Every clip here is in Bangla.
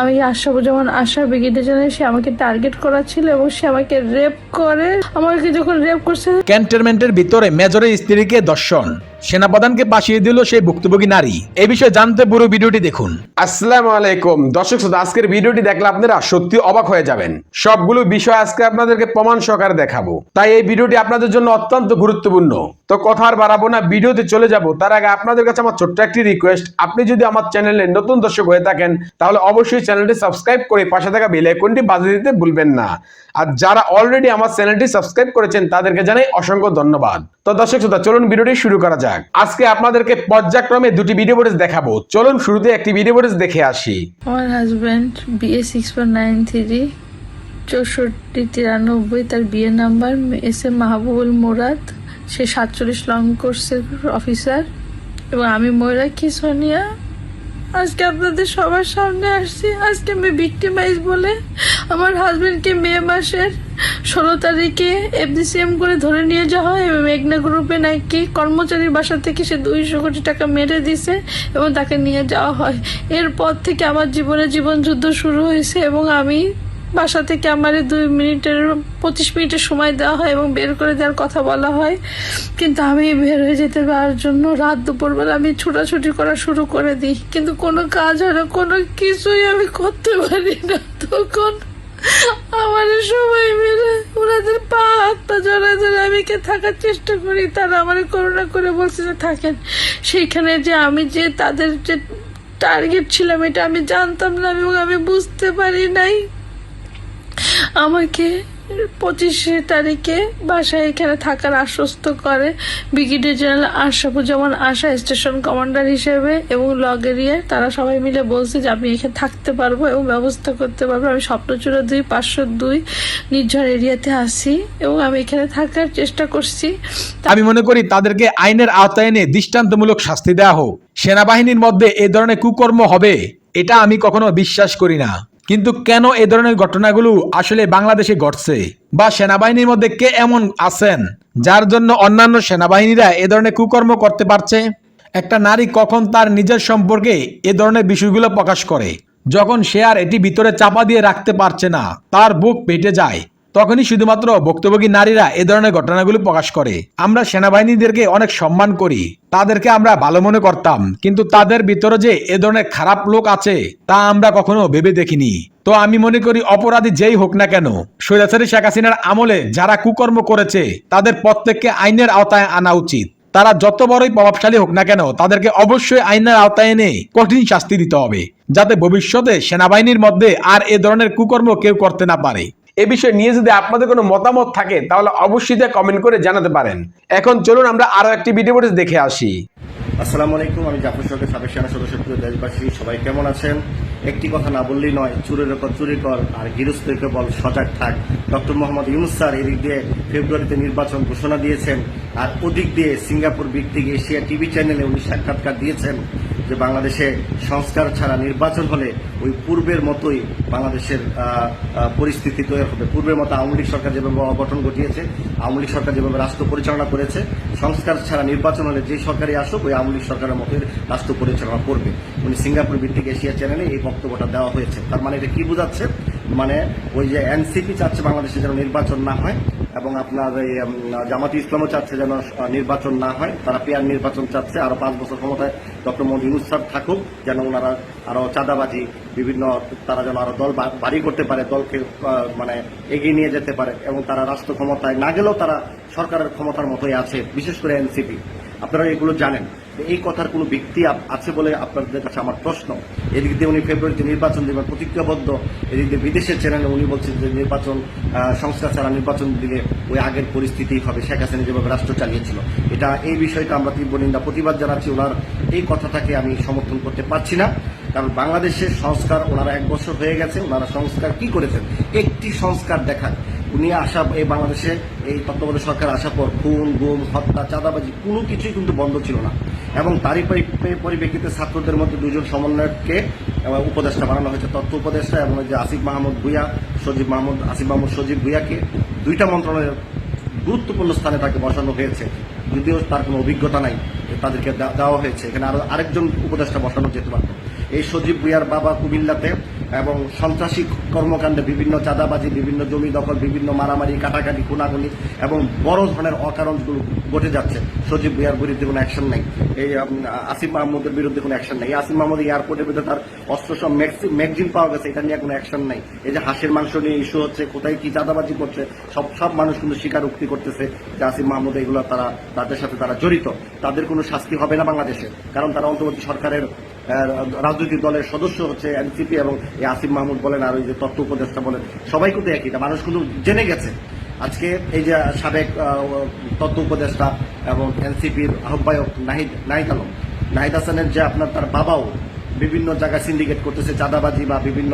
আমি আশাবু যেমন আশা ব্রিগেডে জানে সে আমাকে টার্গেট করা ছিল এবং সে আমাকে রেপ করে। আমাকে যখন রেপ করছে ক্যান্টনমেন্টের ভিতরে মেজরের স্ত্রীকে দর্শন। সেনাপ্রধানকে পাশিয়ে দিল সেই ভুক্তভোগী নারী। এই বিষয়ে জানতে পুরো ভিডিওটি দেখুন। আসসালামু আলাইকুম। দর্শক শ্রোতা, আজকের ভিডিওটি দেখলে আপনারা সত্যি অবাক হয়ে যাবেন। সবগুলো বিষয় আজকে আপনাদেরকে প্রমাণ সহকারে দেখাবো। তাই এই ভিডিওটি আপনাদের জন্য অত্যন্ত গুরুত্বপূর্ণ। তো কথা আর বাড়াবো না, ভিডিওতে চলে যাব। তার আগে আপনাদের কাছে আমার ছোট্ট একটি রিকোয়েস্ট আপনি যদি আমার চ্যানেলে নতুন দর্শক হয়ে থাকেন, তাহলে অবশ্যই চ্যানেলটি সাবস্ক্রাইব করে পাশে থাকা বেল আইকনটি বাজিয়ে দিতে ভুলবেন না। আর যারা অলরেডি আমার চ্যানেলটি সাবস্ক্রাইব করেছেন, তাদেরকে জানাই অসংখ্য ধন্যবাদ। তো দর্শক শ্রোতা, চলুন ভিডিওটি শুরু করা যাক। আজকে আপনাদেরকে পর্যায়ক্রমে দুটি ভিডিও ফুটেজ দেখাবো। চলুন শুরুতে একটি ভিডিও ফুটেজ দেখে আসি। আমার husband BA six four nine three চৌষট্টি তিরানব্বই, তার বিয়ে number S M Mahbubul Morad, সে সাতচল্লিশ লং কোর্সের অফিসার এবং আমি ময়ূরাক্ষী সোনিয়া আজকে আপনাদের সবার সামনে আসছি, আজকে আমি ভিক্টিমাইজ বলে আমার হাজবেন্ডকে মে মাসের ষোলো তারিখে এফডিসিএম করে ধরে নিয়ে যাওয়া হয় এবং মেঘনা গ্রুপে নাকি কর্মচারীর বাসা থেকে সে দুইশো কোটি টাকা মেরে দিছে এবং তাকে নিয়ে যাওয়া হয়। এরপর থেকে আমার জীবনে জীবন যুদ্ধ শুরু হয়েছে এবং আমি বাসা থেকে আমার দুই মিনিটের, পঁচিশ মিনিটের সময় দেওয়া হয় এবং বের করে দেওয়ার কথা বলা হয়। কিন্তু আমি বের হয়ে যেতে পারার জন্য রাত দুপুরবেলা আমি ছোটাছুটি করা শুরু করে দিই। কিন্তু কোনো কাজ হয় না, কোনো কিছুই আমি করতে পারি না তখন। আমার সবাই মিলে ওনাদের পা হাত পা জড়ায় ধরে আমি কে থাকার চেষ্টা করি, তারা আমার করোনা করে বলছে যে থাকেন। সেইখানে যে আমি যে তাদের যে টার্গেট ছিলাম, এটা আমি জানতাম না এবং আমি বুঝতে পারি নাই। আমাকে পঁচিশে তারিখে বাসায় এখানে থাকার আশ্বস্ত করে brigadier general Ashafuzzaman Asha station commander হিসেবে এবং লগেরিয়া তারা সবাই মিলে বলছে যে আমি এখানে থাকতে পারব এবং ব্যবস্থা করতে পারব। আমি স্বপ্নচূড়া দুই, পাঁচশো দুই নির্ঝর এরিয়াতে আসি এবং আমি এখানে থাকার চেষ্টা করছি। আমি মনে করি তাদেরকে আইনের আওতায় এনে দৃষ্টান্তমূলক শাস্তি দেওয়া হোক। সেনাবাহিনীর মধ্যে এ ধরনের কুকর্ম হবে, এটা আমি কখনো বিশ্বাস করি না। কিন্তু কেন এ ধরনের ঘটনাগুলো আসলে বাংলাদেশে ঘটছে? বা সেনাবাহিনীর মধ্যে কে এমন আছেন? যার জন্য অন্যান্য সেনাবাহিনীরা এ ধরনের কুকর্ম করতে পারছে? একটা নারী কখন তার নিজের সম্পর্কে এ ধরনের বিষয়গুলো প্রকাশ করে? যখন সে আর এটি ভিতরে চাপা দিয়ে রাখতে পারছে না, তার বুক পেটে যায়। তখনই শুধুমাত্র ভুক্তভোগী নারীরা এ ধরনের ঘটনাগুলো প্রকাশ করে। আমরা সেনাবাহিনীদেরকে অনেক সম্মান করি। তাদেরকে আমরা ভালো মনে করতাম। কিন্তু তাদের ভিতরে যে এ ধরনের খারাপ লোক আছে, তা আমরা কখনো ভেবে দেখিনি। তো আমি মনে করি অপরাধী যেই হোক না কেন সৈরাচারী শেখ হাসিনার আমলে যারা কুকর্ম করেছে, তাদের প্রত্যেককে আইনের আওতায় আনা উচিত। তারা যত বড়ই প্রভাবশালী হোক না কেন, তাদেরকে অবশ্যই আইনের আওতায় এনে কঠিন শাস্তি দিতে হবে, যাতে ভবিষ্যতে সেনাবাহিনীর মধ্যে আর এ ধরনের কুকর্ম কেউ করতে না পারে। এ বিষয়ে নিয়ে যদি আপনাদের কোনো মতামত থাকে, তাহলে অবশ্যই তা কমেন্ট করে জানাতে পারেন। এখন চলুন আমরা আরও একটি ভিডিও দেখে আসি। আসসালামু আলাইকুম, আমি জাফর সরকার, সাবেক সেনা সদস্য প্রিয় দেশবাসী, সবাই কেমন আছেন? একটি কথা না বললেই নয়, চুরের ওপর চুরি কর আর গৃহস্থকে বল, সজাগ থাক। ডক্টর মোহাম্মদ ইউনুস স্যার এদিক দিয়ে ফেব্রুয়ারিতে নির্বাচন ঘোষণা দিয়েছেন, আর ওদিক দিয়ে সিঙ্গাপুর ভিত্তিক এশিয়া টিভি চ্যানেলে উনি সাক্ষাৎকার দিয়েছেন। যে বাংলাদেশে সংস্কার ছাড়া নির্বাচন হলে ওই পূর্বের মতোই বাংলাদেশের পরিস্থিতি তৈরি হবে। পূর্বের মতো আওয়ামী লীগ সরকার যেভাবে অবটন ঘটিয়েছে, আওয়ামী লীগ সরকার যেভাবে রাষ্ট্র পরিচালনা করেছে, সংস্কার ছাড়া নির্বাচন হলে যে সরকারই আসুক, ওই আওয়ামী লীগ সরকারের মতোই রাষ্ট্র পরিচালনা করবে। উনি সিঙ্গাপুর ভিত্তিক এশিয়া চ্যানেলে এই বক্তব্যটা দেওয়া হয়েছে। তার মানে এটা কি বোঝাচ্ছে? মানে ওই যে এনসিপি চাচ্ছে বাংলাদেশে যেন নির্বাচন না হয় এবং আপনার এই জামাতি ইসলামও চাচ্ছে যেন নির্বাচন না হয়। তারা পেয়ার নির্বাচন চাচ্ছে। আরও পাঁচ বছর ক্ষমতায় ডক্টর মোহাম্মদ ইউনুস থাকুক, যেন ওনারা আরও চাঁদাবাজি, বিভিন্ন তারা যেন আরও দল বাড়ি করতে পারে, দলকে মানে এগিয়ে নিয়ে যেতে পারে। এবং তারা রাষ্ট্র ক্ষমতায় না গেলেও তারা সরকারের ক্ষমতার মতোই আছে, বিশেষ করে এনসিপি। আপনারা এগুলো জানেন। এই কথার কোনো ব্যক্তি আছে বলে আপনাদের কাছে আমার প্রশ্ন। এদিক দিয়ে উনি ফেব্রুয়ারিতে নির্বাচন দেবেন প্রতিজ্ঞাবদ্ধ। এদিক দিয়ে বিদেশের চ্যানেলে উনি বলছেন যে নির্বাচন সংস্কার ছাড়া নির্বাচন দিলে ওই আগের পরিস্থিতি হবে। শেখ হাসিনা যেভাবে রাষ্ট্র চালিয়েছিল। এটা, এই বিষয়টা আমরা তীব্র নিন্দা, প্রতিবাদ জানাচ্ছি। ওনার এই কথাটাকে আমি সমর্থন করতে পারছি না। কারণ বাংলাদেশের সংস্কার ওনারা এক বছর হয়ে গেছে। ওনারা সংস্কার কি করেছেন? একটি সংস্কার দেখান। উনি আসা, এই বাংলাদেশে এই তত্ত্বাবধায়ক সরকার আসার পর খুন, গুম, হত্যা, চাঁদাবাজি কোনো কিছুই কিন্তু বন্ধ ছিল না। এবং তারই পরিপ্রেক্ষিতে ছাত্রদের মধ্যে দুজন সমন্বয়ককে উপদেষ্টা বানানো হয়েছে তথ্য উপদেষ্টা এবং যে আসিফ মাহমুদ ভুইয়া, সজীব মাহমুদ, আসিফ মাহমুদ, সজীব ভুইয়াকে দুইটা মন্ত্রণালয়ের গুরুত্বপূর্ণ স্থানে তাকে বসানো হয়েছে। যদিও তার কোনো অভিজ্ঞতা নাই, তাদেরকে দেওয়া হয়েছে। এখানে আরও আরেকজন উপদেষ্টা বসানো যেতে পারত। এই সজীব ভুইয়ার বাবা কুমিল্লাতে এবং সন্ত্রাসী কর্মকাণ্ডে বিভিন্ন চাঁদাবাজি, বিভিন্ন জমি দখল, বিভিন্ন মারামারি, কাটাকাটি খুনাগুলি এবং বড় ধরনের অকারণগুলো ঘটে যাচ্ছে। সজীব ভুইয়ার বিরুদ্ধে কোনো অ্যাকশন নাই। এই আসিফ মাহমুদের বিরুদ্ধে কোনো অ্যাকশন নাই। আসিফ মাহমুদ এয়ারপোর্টের ভিতরে তার অস্ত্র সব ম্যাগজিন পাওয়া গেছে, এটা নিয়ে কোনো অ্যাকশন নাই। এই যে হাঁসের মাংস নিয়ে ইস্যু হচ্ছে, কোথায় কি চাঁদাবাজি করছে, সব সব মানুষ কিন্তু স্বীকারোক্তি করতেছে যে আসিফ মাহমুদ এগুলো তারা, তাদের সাথে তারা জড়িত। তাদের কোনো শাস্তি হবে না বাংলাদেশে, কারণ তারা অন্তর্বর্তী সরকারের রাজনৈতিক দলের সদস্য হচ্ছে এনসিপি এবং আসিফ মাহমুদ বলেন আর ওই যে তত্ত্ব উপদেষ্টা বলেন, সবাই কিন্তু একই। মানুষ কিন্তু জেনে গেছে। আজকে এই যে সাবেক তত্ত্ব উপদেষ্টা এবং এনসিপির আহ্বায়ক নাহিদ নাহিদ আলম, নাহিদ হাসানের যে আপনার তার বাবাও বিভিন্ন জায়গায় সিন্ডিকেট করতেছে, চাঁদাবাজি বা বিভিন্ন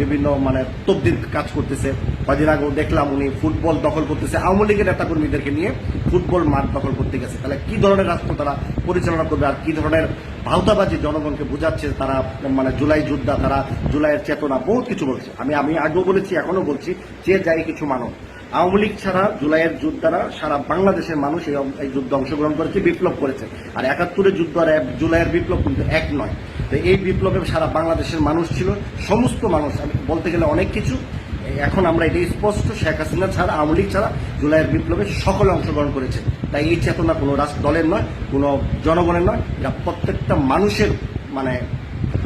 বিভিন্ন মানে তবদির কাজ করতেছে। কদিন আগেও দেখলাম উনি ফুটবল দখল করতেছে। আওয়ামী লীগের নেতা কর্মীদেরকে নিয়ে ফুটবল মাঠ দখল করতে গেছে। তাহলে কি ধরনের রাষ্ট্র তারা পরিচালনা করবে আর কি ধরনের ভাওতাবাজি জনগণকে বোঝাচ্ছে তারা মানে জুলাই যোদ্ধা তারা, জুলাইয়ের চেতনা, বহুত কিছু বলছে। আমি আমি আগেও বলেছি এখনও বলছি, যে যাই কিছু মানব আওয়ামী লীগ ছাড়া জুলাইয়ের যুদ্ধরা সারা বাংলাদেশের মানুষ এই যুদ্ধে অংশগ্রহণ করেছে, বিপ্লব করেছে। আর একাত্তরের যুদ্ধ আর জুলাইয়ের বিপ্লব কিন্তু এক নয়। তো এই বিপ্লবে সারা বাংলাদেশের মানুষ ছিল, সমস্ত মানুষ, আমি বলতে গেলে অনেক কিছু। এখন আমরা এটা স্পষ্ট, শেখ হাসিনা ছাড়া, আওয়ামী লীগ ছাড়া জুলাইয়ের বিপ্লবে সকলে অংশগ্রহণ করেছে। তাই এই চেতনা কোনো রাষ্ট্র দলের নয়, কোনো জনগণের নয়, এটা প্রত্যেকটা মানুষের মানে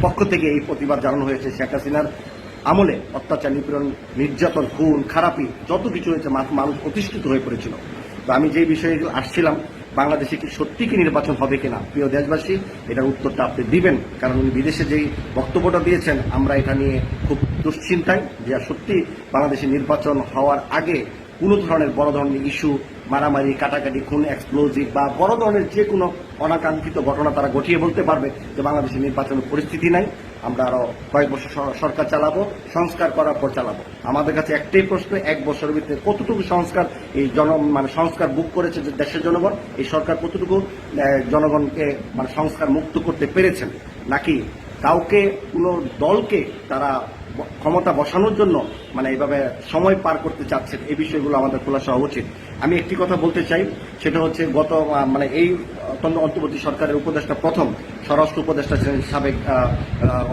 পক্ষ থেকে এই প্রতিবাদ জানানো হয়েছে শেখ হাসিনার আমলে। অত্যাচার, নিপীড়ন, নির্যাতন, খুন, খারাপি, যত কিছু হয়েছে, মানুষ প্রতিষ্ঠিত হয়ে পড়েছিল। তো আমি যে বিষয়ে আসছিলাম বাংলাদেশে কি সত্যি কি নির্বাচন হবে কিনা? প্রিয় দেশবাসী, এটার উত্তরটা আপনি দিবেন। কারণ উনি বিদেশে যেই বক্তব্যটা দিয়েছেন, আমরা এটা নিয়ে খুব দুশ্চিন্তায় যে সত্যি বাংলাদেশে নির্বাচন হওয়ার আগে কোনো ধরনের বড় ধরনের ইস্যু, মারামারি, কাটাকাটি, খুন এক্সপ্লোজিভ বা বড় ধরনের যে কোনো অনাকাঙ্ক্ষিত ঘটনা তারা ঘটিয়ে বলতে পারবে যে বাংলাদেশে নির্বাচনের পরিস্থিতি নাই। আমরা আরও কয়েক বছর সরকার চালাবো, সংস্কার করার পর চালাবো। আমাদের কাছে একটাই প্রশ্ন, এক বছরের ভিতরে কতটুকু সংস্কার এই জন মানে সংস্কার বুক করেছে যে দেশের জনগণ? এই সরকার কতটুকু জনগণকে মানে সংস্কার মুক্ত করতে পেরেছেন? নাকি কাউকে, কোনো দলকে তারা ক্ষমতা বসানোর জন্য মানে এইভাবে সময় পার করতে চাচ্ছেন, এই বিষয়গুলো আমাদের খোলাসা উচিত। আমি একটি কথা বলতে চাই, সেটা হচ্ছে গত মানে এই অন্তর্বর্তী সরকারের উপদেষ্টা প্রথম, স্বরাষ্ট্র উপদেষ্টা ছিলেন সাবেক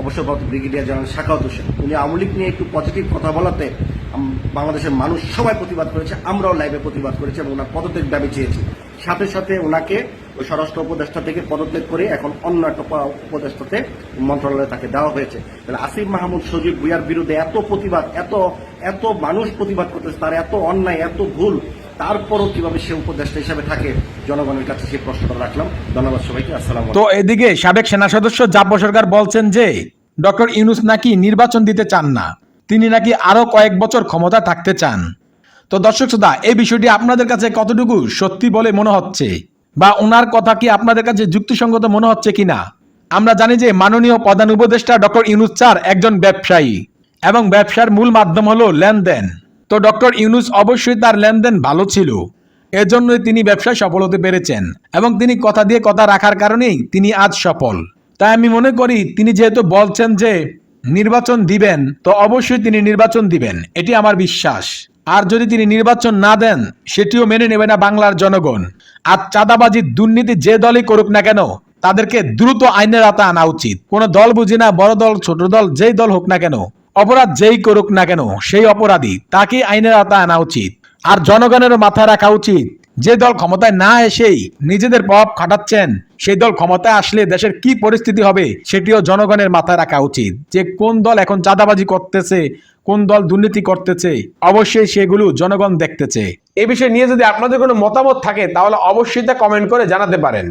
অবসরপ্রাপ্ত ব্রিগেডিয়ার জেনারেল শাখাওয়াত হোসেন। উনি আওয়ামী লীগ নিয়ে একটু পজিটিভ কথা বলাতে বাংলাদেশের মানুষ সবাই প্রতিবাদ করেছে, আমরাও লাইভে প্রতিবাদ করেছি এবং ওনার পদত্যাগ দাবি চেয়েছি। সাথে সাথে ওনাকে ওই স্বরাষ্ট্র উপদেষ্টা থেকে পদত্যাগ করে এখন অন্য একটা উপদেষ্টাতে মন্ত্রণালয়ে তাকে দেওয়া হয়েছে। তাহলে আসিফ মাহমুদ, সজীব ভুইয়ার বিরুদ্ধে এত প্রতিবাদ, এত এত মানুষ প্রতিবাদ করতেছে, তার এত অন্যায়, এত ভুল, তারপরও কীভাবে সে উপদেষ্টা হিসাবে থাকে, জনগণের কাছে সেই প্রশ্নটা রাখলাম। ধন্যবাদ সবাইকে, আসসালাম তো এদিকে সাবেক সেনা সদস্য জাব্য সরকার বলছেন যে, ডক্টর ইউনুস নাকি নির্বাচন দিতে চান না, তিনি নাকি আরও কয়েক বছর ক্ষমতা থাকতে চান। তো দর্শক শ্রোতা, এই বিষয়টি আপনাদের কাছে কতটুকু সত্যি বলে মনে হচ্ছে? বা ওনার কথা কি আপনাদের কাছে যুক্তিসঙ্গত মনে হচ্ছে কিনা? আমরা জানি যে মাননীয় প্রধান উপদেষ্টা ডক্টর ইউনুস চার একজন ব্যবসায়ী এবং ব্যবসার মূল মাধ্যম হলো লেনদেন। তো ডক্টর ইউনুস অবশ্যই তার লেনদেন ভালো ছিল। এজন্যই তিনি ব্যবসায় সফল হতে পেরেছেন এবং তিনি কথা দিয়ে কথা রাখার কারণেই তিনি আজ সফল। তাই আমি মনে করি তিনি যেহেতু বলছেন যে নির্বাচন দিবেন, তো অবশ্যই তিনি নির্বাচন দিবেন। এটি আমার বিশ্বাস। আর যদি তিনি নির্বাচন না দেন, সেটিও মেনে নেবে না বাংলার জনগণ। আর চাঁদাবাজি দুর্নীতি যে দলই করুক না কেন, তাদেরকে দ্রুত আইনের আতা আনা উচিত। কোন দল বুঝি না, বড় দল, ছোট দল, যেই দল হোক না কেন, অপরাধ যেই করুক না কেন, সেই অপরাধী তাকে আইনের আতা আনা উচিত। আর জনগণেরও মাথা রাখা উচিত যে দল ক্ষমতায় না এসেই নিজেদের প্রভাব খাটাচ্ছেন, সেই দল ক্ষমতায় আসলে দেশের কি পরিস্থিতি হবে সেটিও জনগণের মাথায় রাখা উচিত। যে কোন দল এখন চাঁদাবাজি করতেছে, কোন দল দুর্নীতি করতেছে, অবশ্যই সেগুলো জনগণ দেখতেছে। এ বিষয় নিয়ে যদি আপনাদের কোনো মতামত থাকে, তাহলে অবশ্যই তা কমেন্ট করে জানাতে পারেন।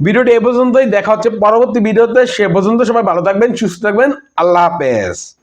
ভিডিওটি এ পর্যন্তই, দেখা হচ্ছে পরবর্তী ভিডিওতে। সে পর্যন্ত সবাই ভালো থাকবেন, সুস্থ থাকবেন। আল্লাহ হাফেজ।